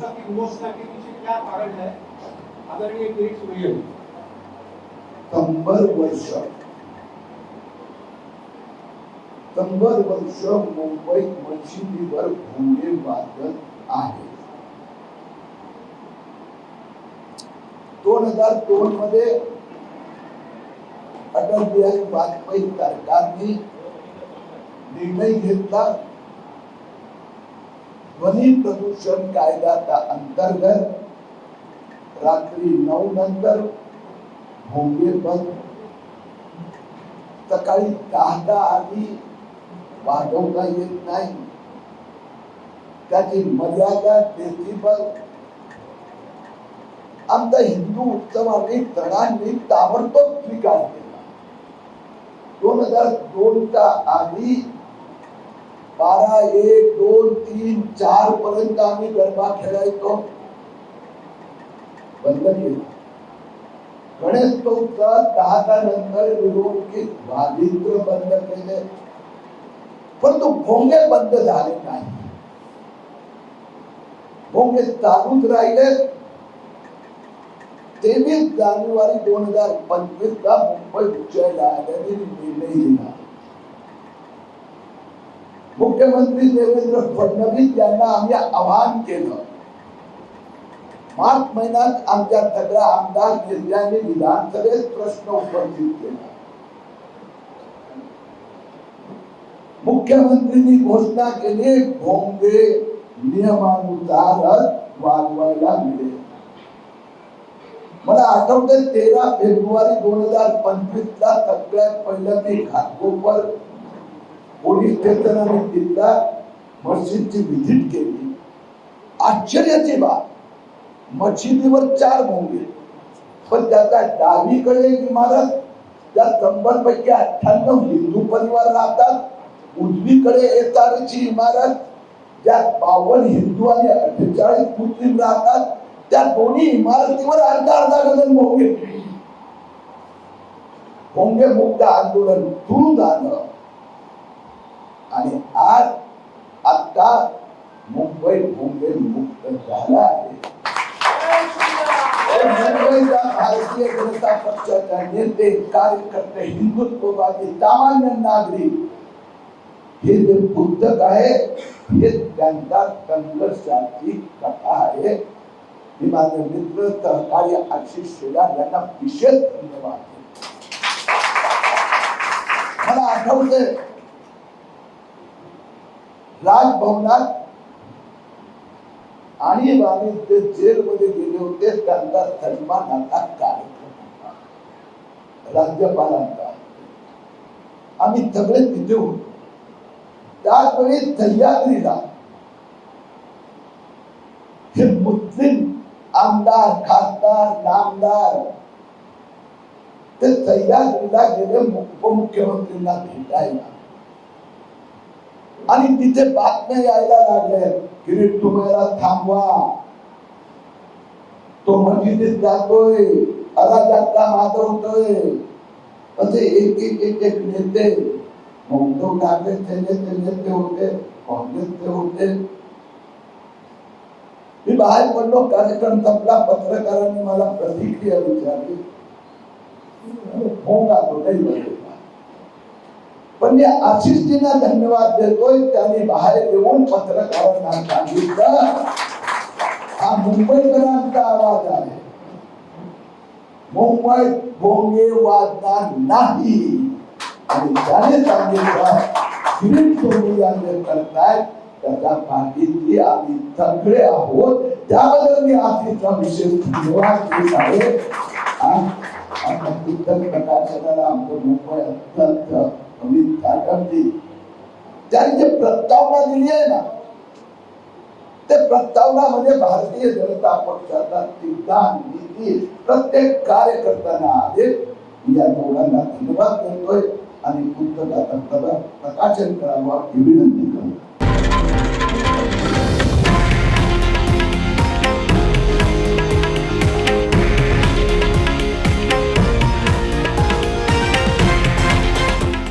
रस्त्याची घोषणा केलीची क्या कारण आहे. आदरणीय किरीट सूर्य कंबर वर्ष कंबर वंश मुंबईत मशिदीवर भोंगे वाजत आहे. दोन हजार दोन मध्ये अटल बिहारी वाजपेयी सरकारने निर्णय घेतला. ध्वनी प्रदूषण कायद्याच्या अंतर्गत रात्री नऊ नंतर भोंगे बंद. सकाळी दहा आधी वाढवता येत नाही. त्याची मर्यादा डेसिबल आमचा हिंदू उत्सवाने जणांनी ताबडतोब स्वीकार केला. दोन हजार दोनच्या आधी बारा एक दोन तीन चार पर्यंत आम्ही गरबा खेळायचो. बंद गणेश गणेशोत्सव दहाच्या नंतर मिरवणुकीत वादित्र बंद केले. परंतु भोंगे बंद झाले नाही. भोंगे चालूच राहिले. तेवीस जानेवारी दोन हजार पंचवीस ला मुंबई उच्च न्यायालयाने निर्णय दिला. मुख्यमंत्री देवेंद्र फडणवीस आवाहन केलं. मार्च महिन्यात आमच्या सगळ्या आमदार विधानसभेत प्रश्न उपस्थित केला. मुख्यमंत्र्यांनी घोषणा केली, भोंगे नियमानुसारच वाजवायला मिळेल. मला आठवते, तेरा फेब्रुवारी दोन हज़ार पंचवीस ला सगळ्यात पहिलं मी घाटकोपर पोलीस स्टेशन आणि तिथला मस्जिदची व्हिजिट केली. आश्चर्याची बाब मशिदीवर चार भोंगे. पण त्याचा डावीकडे इमारत त्या स्तंभांपैकी अठ्ठ्याण्णव हिंदू परिवार राहतात. उजवीकडे एतारची इमारत ज्यात बावन्न हिंदू आणि अठ्ठेचाळीस मुस्लिम राहतात. त्या दोन्ही इमारतीवर अर्धा अर्धा डझन भोंगे. भोंगे मुक्त आंदोलन सुरू झालं आणि आज आता मुंबई भोंगे मुक्त झाला आहे भारतीय जनता पक्षाच्या नेते कार्यकर्ते हिंदुत्ववादी सामान्य नागरिक हे जे पुस्तक आहे हे त्यांच्या संघर्षाची कथा आहे मी माझे मित्र सहकारी आशिष शेलार यांना विशेष धन्यवाद मला आठवते राजभवनात आणि आम्ही ते जेलमध्ये गेले होते त्यांचा सन्मानाचा कार्यक्रम राज्यपालांचा. आम्ही सगळे तिथे होतो. त्याचवेळी सह्याद्रीला हे मुस्लिम आमदार खासदार नामदार ते सह्याद्रीला गेले उपमुख्यमंत्रींना भेटायला. आणि तिथे बातम्या यायला लागल्या किरीट तुम्हाला थांबवा. तो मस्जिदीत जातोय. अराजकता माजवतोय असे एक एक एक एक नेते. नेते नेते होते काँग्रेसचे होते. मी बाहेर पडलो, कार्यक्रम संपला, पत्रकारांनी मला प्रतिक्रिया विचारली. फ़ोन आलो नाही पण मी आशिषजींना धन्यवाद देतोय. त्यांनी बाहेर येऊन पत्रकारांना सांगितलं. हा मुंबईकरांचा आवाज आहे. मुंबईत भोंगे वाजणार नाही. आणि त्याने सांगितलं किरीट सोनी यांनी करतायत त्याच्या पाठीतली आम्ही सगळे आहोत. त्याबद्दल मी आशिषचा विशेष धन्यवाद देत आहे. आणि आता पुस्तक प्रकाशनाला आमचं मुंबई अत्यंत अमित ठाकरजी त्यांनी जे प्रस्तावना दिली आहे ना ते प्रस्तावनामध्ये म्हणजे भारतीय जनता पक्षाचा सिद्धांत नीती प्रत्येक कार्यकर्त्यांना आहे. मी या दोघांना धन्यवाद देतोय आणि पुस्तकाचं प्रकाशन करावं विनंती करतो